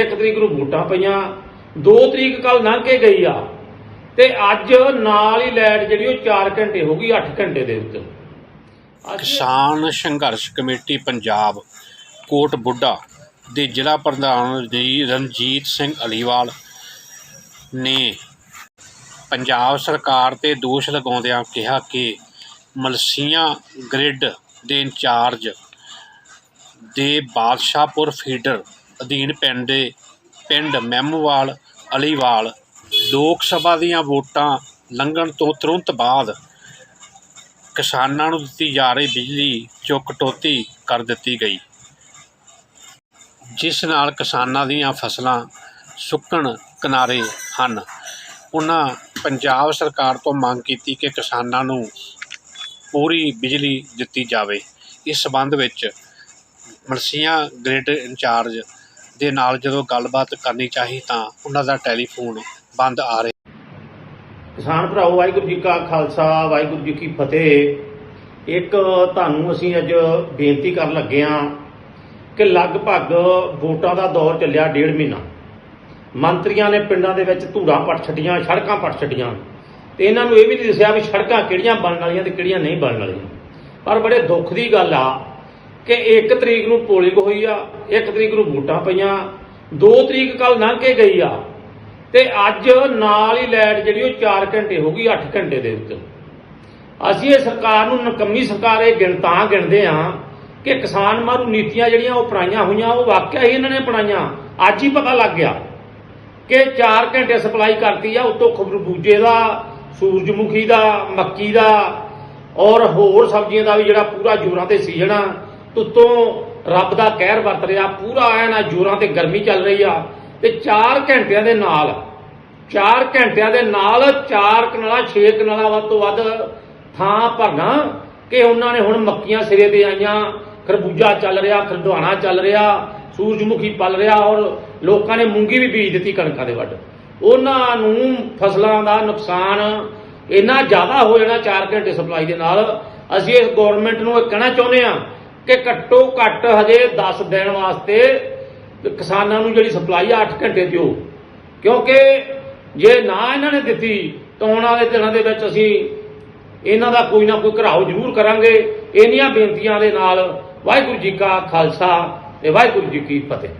ਇੱਕ ਤਰੀਕ ਨੂੰ ਵੋਟਾਂ ਪਈਆਂ 2 ਤਰੀਕ ਕੱਲ ਲੰਘ ਕੇ ਗਈ ਆ। ਤੇ ਅੱਜ ਨਾਲ ਹੀ ਲੈਟ ਜਿਹੜੀ ਉਹ 4 ਘੰਟੇ ਹੋ ਗਈ 8 ਘੰਟੇ ਦੇ ਉੱਤੇ। ਕਿਸਾਨ ਸੰਘਰਸ਼ ਕਮੇਟੀ ਪੰਜਾਬ, ਕੋਟ ਬੁੱਢਾ ਦੇ ਜ਼ਿਲ੍ਹਾ ਪ੍ਰਧਾਨ ਜੀ ਰਣਜੀਤ ਸਿੰਘ ਅਲੀਵਾਲ ਨੇ ਪੰਜਾਬ ਸਰਕਾਰ ਤੇ ਦੋਸ਼ ਲਗਾਉਂਦਿਆਂ ਕਿਹਾ ਕਿ ਮਲਸੀਆਂ ਗ੍ਰਿਡ ਦੇ ਇੰਚਾਰਜ ਦੇ ਬਾਦਸ਼ਾਹਪੁਰ ਫੀਡਰ ਅਧੀਨ ਪਿੰਡ ਦੇ ਪਿੰਡ ਮੈਮੂਵਾਲ ਅਲੀਵਾਲ। ਲੋਕ ਸਭਾ ਦੀਆਂ ਵੋਟਾਂ ਲੰਘਣ ਤੋਂ ਤੁਰੰਤ ਬਾਅਦ ਕਿਸਾਨਾਂ ਨੂੰ ਦਿੱਤੀ ਜਾ ਰਹੀ ਬਿਜਲੀ ਚੋਂ ਕਟੌਤੀ ਕਰ ਦਿੱਤੀ ਗਈ। ਜਿਸ ਨਾਲ ਕਿਸਾਨਾਂ ਦੀਆਂ ਫਸਲਾਂ ਸੁੱਕਣ ਕਿਨਾਰੇ ਹਨ। ਉਹਨਾਂ ਪੰਜਾਬ ਸਰਕਾਰ ਤੋਂ ਮੰਗ ਕੀਤੀ ਕਿ ਕਿਸਾਨਾਂ ਨੂੰ ਪੂਰੀ ਬਿਜਲੀ ਦਿੱਤੀ ਜਾਵੇ। ਇਸ ਸਬੰਧ ਵਿੱਚ ਮਲਸੀਆਂ ਗ੍ਰਿਡ ਇੰਚਾਰਜ ਦੇ ਨਾਲ ਜਦੋਂ ਗੱਲਬਾਤ ਕਰਨੀ ਚਾਹੀ ਤਾਂ ਉਹਨਾਂ ਦਾ ਟੈਲੀਫੋਨ ਬੰਦ ਆ ਰਿਹਾ। ਕਿਸਾਨ ਭਰਾਓ, ਵਾਹਿਗੁਰੂ ਜੀ ਕਾ ਖਾਲਸਾ, ਵਾਹਿਗੁਰੂ ਜੀ ਕੀ ਫਤਿਹ। ਇੱਕ ਤੁਹਾਨੂੰ ਅਸੀਂ ਅੱਜ ਬੇਨਤੀ ਕਰਨ ਲੱਗੇ ਹਾਂ ਕਿ ਲਗਭਗ ਵੋਟਾਂ ਦਾ ਦੌਰ ਚੱਲਿਆ ਡੇਢ ਮਹੀਨਾ। ਮੰਤਰੀਆਂ ਨੇ ਪਿੰਡਾਂ ਦੇ ਵਿੱਚ ਧੂੜਾਂ ਪੱਟ ਛੱਡੀਆਂ, ਸੜਕਾਂ ਪੱਟ ਛੱਡੀਆਂ। ਤੇ ਇਹਨਾਂ ਨੂੰ ਇਹ ਵੀ ਨਹੀਂ ਦੱਸਿਆ ਵੀ ਸੜਕਾਂ ਕਿਹੜੀਆਂ ਬਣਨ ਵਾਲੀਆਂ ਤੇ ਕਿਹੜੀਆਂ ਨਹੀਂ ਬਣਨ ਵਾਲੀਆਂ। ਪਰ ਬੜੇ ਦੁੱਖ ਦੀ ਗੱਲ ਆ ਕਿ 1 ਤਰੀਕ ਨੂੰ ਪੋਲਿੰਗ ਹੋਈ ਆ 1 ਤਰੀਕ ਨੂੰ ਵੋਟਾਂ ਪਈਆਂ 2 ਤਰੀਕ ਕੱਲ ਲੰਘ ਕੇ ਗਈ ਆ। ਤੇ ਅੱਜ ਨਾਲ ਹੀ ਲੈਟ ਜਿਹੜੀ ਉਹ 4 ਘੰਟੇ ਹੋ ਗਈ 8 ਘੰਟੇ ਦੇ ਉੱਤੇ। ਅਸੀਂ ਇਹ ਸਰਕਾਰ ਨੂੰ ਨਕੰਮੀ ਸਰਕਾਰ ਇਹ ਗਿਣਤਾਂ ਗਿਣਦੇ ਆ ਕਿ ਕਿਸਾਨ ਮਾਰੂ ਨੀਤੀਆਂ ਜਿਹੜੀਆਂ ਉਹ ਅਪਣਾਈਆਂ ਹੋਈਆਂ, ਉਹ ਵਾਕਿਆ ਹੀ ਇਹਨਾਂ ਨੇ ਅਪਣਾਈਆਂ ਅੱਜ ਹੀ ਪਤਾ ਲੱਗ ਗਿਆ ਕਿ 4 ਘੰਟੇ ਸਪਲਾਈ ਕਰਤੀ ਆ, ਉਤੋਂ ਖਬਰਬੂਜੇ ਦਾ, ਸੂਰਜਮੁਖੀ ਦਾ, ਮੱਕੀ ਦਾ, ਔਰ ਹੋਰ ਸਬਜ਼ੀਆਂ ਦਾ ਵੀ ਜਿਹੜਾ ਪੂਰਾ ਜੋਰਾਂ ਤੇ ਸੀਜ਼ਨ ਆ ਉਤੋਂ ਰੱਬ ਦਾ ਕਹਿਰ ਵਰਤ ਰਿਹਾ, ਪੂਰਾ ਐਨ ਆ ਜੋਰਾਂ ਤੇ ਗਰਮੀ ਚੱਲ ਰਹੀ ਆ, ਤੇ 4 ਘੰਟਿਆਂ ਦੇ ਨਾਲ 4 ਘੰਟਿਆਂ ਦੇ ਨਾਲ 4 ਕਨਾਲਾ 6 ਕਨਾਲਾ ਵੱਧ ਤੋਂ ਵੱਧ ਥਾਂ ਭਰਨਾ, ਕਿ ਉਹਨਾਂ ਨੇ ਹੁਣ ਮੱਕੀਆਂ ਸਿਰੇ ਤੇ ਆਈਆਂ, ਖਰਬੂਜਾ ਚੱਲ ਰਿਹਾ, ਖਰਦਵਾਣਾ ਚੱਲ ਰਿਹਾ, ਸੂਰਜਮੁਖੀ ਪਲ ਰਿਹਾ, ਔਰ ਲੋਕਾਂ ਨੇ ਮੂੰਗੀ ਵੀ ਬੀਜ ਦਿੱਤੀ ਕਣਕਾਂ ਦੇ ਵੱਢ। ਉਹਨਾਂ ਨੂੰ ਫਸਲਾਂ ਦਾ ਨੁਕਸਾਨ ਇੰਨਾ ਜ਼ਿਆਦਾ ਹੋ ਜਾਣਾ 4 ਘੰਟੇ ਸਪਲਾਈ ਦੇ ਨਾਲ, ਅਸੀਂ ਇਸ ਗਵਰਨਮੈਂਟ ਨੂੰ ਇਹ ਕਹਿਣਾ ਚਾਹੁੰਦੇ ਆ ਕਿ ਘੱਟੋ ਘੱਟ ਹਜੇ 10 ਦਿਨ ਵਾਸਤੇ ਕਿਸਾਨਾਂ ਨੂੰ ਜਿਹੜੀ ਸਪਲਾਈ ਆ 8 ਘੰਟੇ ਦਿਓ। ਕਿਉਂਕਿ ਜੇ ਨਾ ਇਹਨਾਂ ਨੇ ਦਿੱਤੀ, ਤਾਂ ਆਉਣ ਵਾਲੇ ਦਿਨਾਂ ਦੇ ਵਿੱਚ ਅਸੀਂ ਇਹਨਾਂ ਦਾ ਕੋਈ ਨਾ ਕੋਈ ਘਰਾਓ ਜ਼ਰੂਰ ਕਰਾਂਗੇ। ਇਹਨੀਆਂ ਬੇਨਤੀਆਂ ਦੇ ਨਾਲ ਵਾਹਿਗੁਰੂ ਜੀ ਕਾ ਖਾਲਸਾ ਤੇ ਵਾਹਿਗੁਰੂ ਜੀ ਕੀ ਫਤਿਹ।